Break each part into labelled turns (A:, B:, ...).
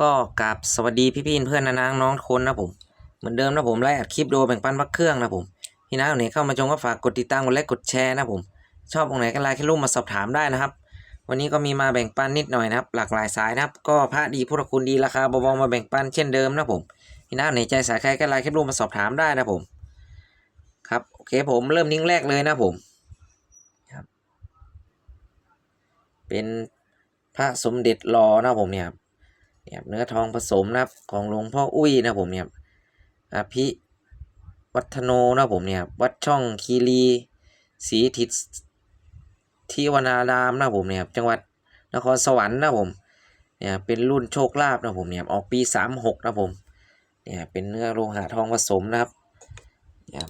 A: ก็กราบสวัสดีพี่ๆเพื่อนนะนางน้องคนนะผมเหมือนเดิมนะผมไลฟ์อัดคลิปโดแบ่งปันพักเครื่องนะผมพี่น้าไหนเข้ามาชมก็ฝากกดติดตามกดไลค์กดแชร์นะผม ชอบตรงไหนก็ไลน์แค่รูปมาสอบถามได้นะครับ วันนี้ก็มีมาแบ่งปันนิดหน่อยนะครับหลากหลายสายนะครับ ก็พระดีพุทธคุณดีราคาเบาๆมาแบ่งปันเช่นเดิมนะผมพี่น้าไหนใจสายใครก็ไลน์แค่รูปมาสอบถามได้นะผม ครับโอเคผมเริ่มนิ้งแรกเลยนะผมครับเป็นพระสมเด็จรอนะผมเนี่ยครับ เนี่ยเนื้อทองผสมนะครับของหลวงพ่ออุ้ยนะผมเนี่ยอภิวัฒโนนะผมเนี่ยวัดช่องคีรีศรีทิศทิวนาดามนะผมเนี่ยจังหวัดนครสวรรค์นะผมเนี่ยเป็นรุ่นโชคลาภนะผมเนี่ยออกปีสามหกนะผมเนี่ยเป็นเนื้อโลหะทองผสมนะครับเนี่ย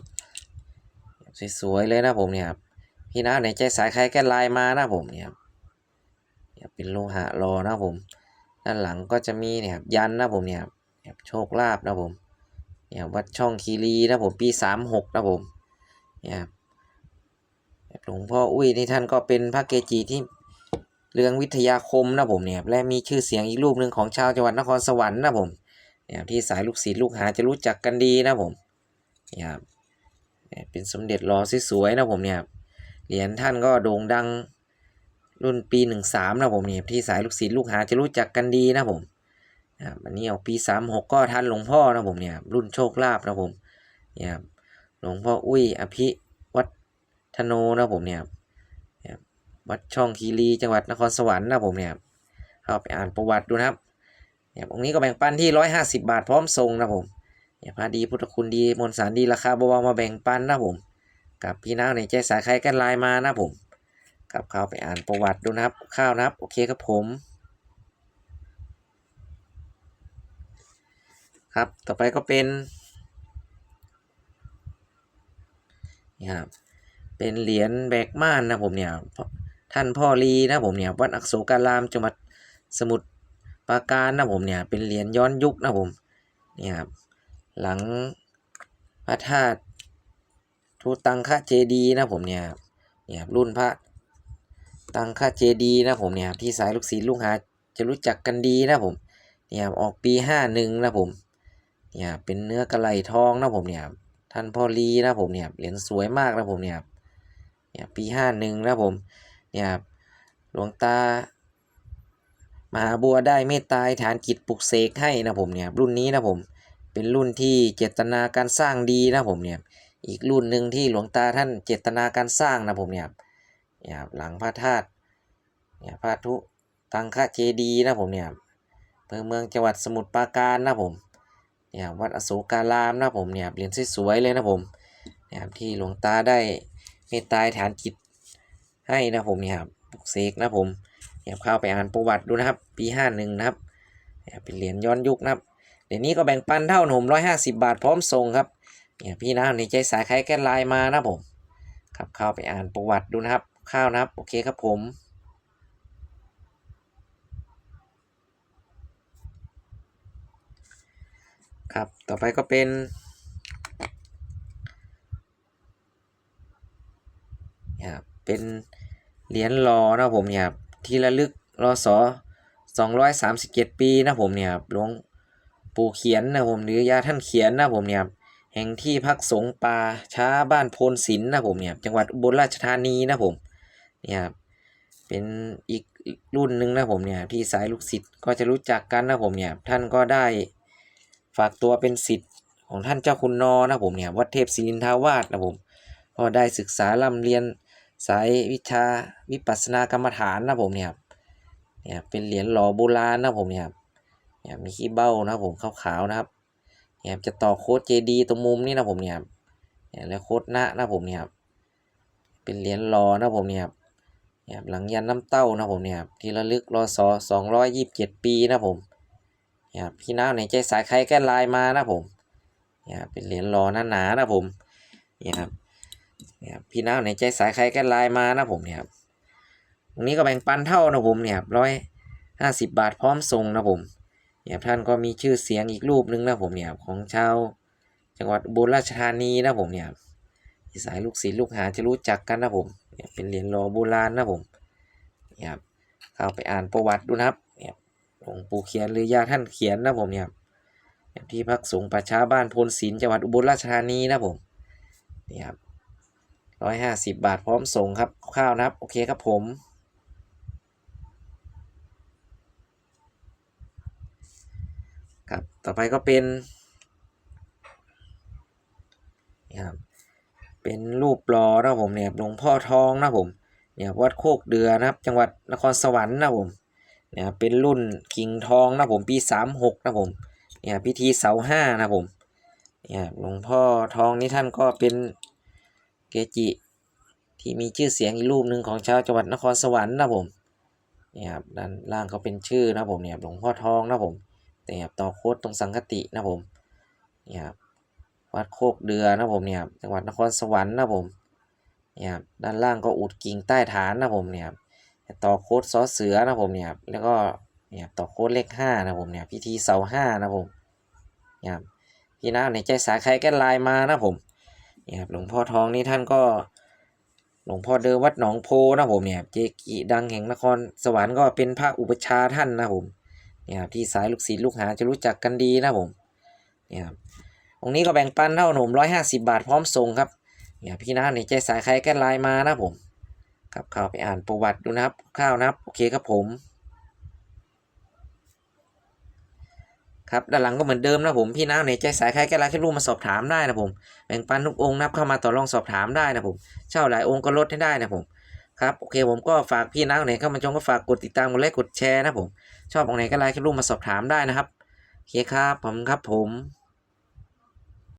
A: สวยๆเลยนะผมเนี่ยพี่น้าในใจสายใครแก้ลายมานะผมเนี่ยเนี่ยเป็นโลหะรอนะผม ด้านหลังก็จะมีเนี่ยครับยันนะผมเนี่ยครับเนี่ยโชคลาภนะผมเนี่ยวัดช่องคีรีนะผมปีสามหกนะผมเนี่ยครับหลวงพ่ออุ้ยนี่ท่านก็เป็นพระเกจิที่เรืองวิทยาคมนะผมเนี่ยและมีชื่อเสียงอีกรูปหนึ่งของชาวจังหวัดนครสวรรค์นะผมเนี่ยที่สายลูกศิษย์ลูกหาจะรู้จักกันดีนะผมเนี่ยครับเป็นสมเด็จรอสวยๆนะผมเนี่ยเหรียญท่านก็โด่งดัง รุ่นปีหนึ่งสามนะผมเนี่ยที่สายลูกศิษย์ลูกหาจะรู้จักกันดีนะผมนะครับอันนี้ออกปีสามหกก็ทันหลวงพ่อนะผมเนี่ยรุ่นโชคลาภนะผมเนี่ยหลวงพ่ออุ้ยอภิวัฒโนนะผมเนี่ยเนี่ยวัดช่องคีรีจังหวัดนครสวรรค์นะผมเนี่ยเข้าไปอ่านประวัติดูนะครับเนี่ยองค์นี้ก็แบ่งปันที่ร้อยห้าสิบาทพร้อมทรงนะผมเนี่ยพระดีพุทธคุณดีมนสารดีราคาเบาๆมาแบ่งปันนะผม กับพี่น้าในใจสายใครกันไลน์มานะผม กลับเข้าไปอ่านประวัติดูนะครับข้าวนะครับ โอเคครับผม ครับต่อไปก็เป็นนี่ครับเป็นเหรียญแบกม่านนะผมเนี่ยท่านพ่อรีนะผมเนี่ยวัดอักโศการามจังหวัดสมุทรปราการนะผมเนี่ยเป็นเหรียญย้อนยุคนะผมนี่ครับหลังพระธาตุทูตังคะเจดีนะผมเนี่ยเนี่ยครับรุ่นพระ ตังค่าเจดีนะผมเนี่ยที่สายลูกศิษย์ลูกหาจะรู้จักกันดีนะผมเนี่ยออกปีห้าหนึ่งนะผมเนี่ยเป็นเนื้อกระไหลทองนะผมเนี่ยท่านพ่อลีนะผมเนี่ยเหรียญสวยมากนะผมเนี่ยเนี่ยปีห้าหนึ่งนะผมเนี่ยหลวงตามหาบัวได้เมตตาฐานกิจปลุกเสกให้นะผมเนี่ยรุ่นนี้นะผมเป็นรุ่นที่เจตนาการสร้างดีนะผมเนี่ยอีกรุ่นหนึ่งที่หลวงตาท่านเจตนาการสร้างนะผมเนี่ย เนี่ยครับหลังพระธาตุเนี่ยพระทุตังคะเจดีนะผมเนี่ยอำเภอเมืองจังหวัดสมุทรปราการนะผมเนี่ยวัดอโศการามนะผมเนี่ยเหรียญสวยๆเลยนะผมเนี่ยที่หลวงตาได้เมตตาฐานจิตให้นะผมเนี่ยครับปลุกเสกนะผมเนี่ยเข้าไปอ่านประวัติดูนะครับ ปีห้าหนึ่งนะครับเนี่ยเป็นเหรียญย้อนยุคนะครับเดี๋ยวนี้ก็แบ่งปันเท่าหนุ่มร้อยห้าสิบบาทพร้อมส่งครับเนี่ยพี่น้าในใจสายใครแก้ไลน์มานะผมครับเข้าไปอ่านประวัติดูนะครับ ข้าวนะครับ โอเคครับผม ครับ ต่อไปก็เป็นครับเป็นเหรียญรอนะผมเนี่ยครับที่ระลึกรอสอสองร้อยสามสิบเจ็ดปีนะผมเนี่ยครับหลวงปู่เขียนนะผมหรือยาท่านเขียนนะผมเนี่ยครับแห่งที่พักสงป่าช้าบ้านโพนศิลป์นะผมเนี่ยจังหวัดอุบลราชธานีนะผม เนี่ยครับเป็นอีกรุ่นหนึ่งนะผมเนี่ยที่สายลูกศิษย์ก็จะรู้จักกันนะผมเนี่ยท่านก็ได้ฝากตัวเป็นศิษย์ของท่านเจ้าคุณนอนะผมเนี่ยวัดเทพศิรินทาวาสนะผมก็ได้ศึกษาล่ำเรียนสายวิชาวิปัสสนากรรมฐานนะผมเนี่ยเนี่ยเป็นเหรียญหล่อโบราณนะผมเนี่ยเนี่ยมีขี้เบ้านะผมขาวๆนะครับเนี่ยจะต่อโค้ด JD ตรงมุมนี่นะผมเนี่ยเนี่ยแล้วโค้ดหน้านะผมเนี่ยเป็นเหรียญรอนะผมเนี่ย เนี่ยหลังยันน้ำเต้านะผมเนี่ยที่ระลึกรอสอสองร้อยยี่สิบเจ็ดปีนะผมเนี่ยพี่น้าในใจสายใครแก้ลายมานะผมเนี่ยเป็นเหรียญรอหนาๆนานะผมเนี่ยครับเนี่ยพี่น้าในใจสายใครแก้ลายมานะผมเนี่ยตรงนี้ก็แบ่งปันเท่านะผมเนี่ยร้อยห้าสิบบาทพร้อมส่งนะผมเนี่ยท่านก็มีชื่อเสียงอีกรูปหนึ่งนะผมเนี่ยของชาวจังหวัดอุบลราชธานีนะผมเนี่ยสายลูกศิษย์ลูกหาจะรู้จักกันนะผม เนี่ยเป็นเหรียญรอโบราณนะผมเนี่ยครับเข้าไปอ่านประวัติดูนะครับเนี่ยหลวงปู่เขียนหรือยาท่านเขียนนะผมเนี่ยที่พักสงฆ์ป่าช้าบ้านพลศิลจังหวัดอุบลราชธานีนะผมนี่ครับร้อยห้าสิบบาทพร้อมส่งครับข้าวนะครับ โอเคครับผมครับต่อไปก็เป็นนี่ครับ เป็นรูปหล่อนะผมเนี่ยหลวงพ่อทองนะผมเนี่ยวัดโคกเดือนะครับ จังหวัดนครสวรรค์นะผมเนี่ยเป็นรุ่นกิ่งทองนะผมปีสามหกนะผมเนี่ยพิธีเสาห้านะผมเนี่ยหลวงพ่อทองนี่ท่านก็เป็นเกจิที่มีชื่อเสียงอีกรูปหนึ่งของชาวจังหวัดนครสวรรค์นะผมเนี่ยครับด้านล่างเขาเป็นชื่อนะผมเนี่ยหลวงพ่อทองนะผมเนี่ยต่อโคดตรงสังคตินะผมเนี่ยครับ วัดโคกเดือนะผมเนี่ยจังหวัดนครสวรรค์นะผมเนี่ยด้านล่างก็อุดกิ่งใต้ฐานนะผมเนี่ยต่อโคดซอเสือนะผมเนี่ยแล้วก็เนี่ยต่อโคดเลขห้านะผมเนี่ยพิธีเสาห้านะผมเนี่ยพี่น้าในใจสายใครแก้ลายมานะผมเนี่ยหลวงพ่อทองนี่ท่านก็หลวงพ่อเดิมวัดหนองโพนะผมเนี่ยเจกิดังแห่งนครสวรรค์ก็เป็นพระอุปชาท่านนะผมเนี่ยที่สายลูกศิษย์ลูกหาจะรู้จักกันดีนะผมเนี่ย องค์นี้ก็แบ่งปันเท่าหนุ่มร้อยห้าสิบาทพร้อมส่งครับเนี่ยพี่น้าในใจสายใครแก้ไลน์มานะผมครับเข้าไปอ่านประวัติดูนะครับข้าวนะครับโอเคครับผมครับด้านหลังก็เหมือนเดิมนะผมพี่น้าในใจสายใครแก้ไลน์แค่รูปมาสอบถามได้นะผมแบ่งปันทุกองค์นับเข้ามาต่อรองสอบถามได้นะผมเช่าหลายองค์ก็ลดให้ได้นะผมครับโอเคผมก็ฝากพี่น้าไหนเข้ามาชมก็ฝากกดติดตามกดไลค์กดแชร์นะผมชอบองไหนก็ไลน์แค่รูปมาสอบถามได้นะครับโอเคครับผมครับผม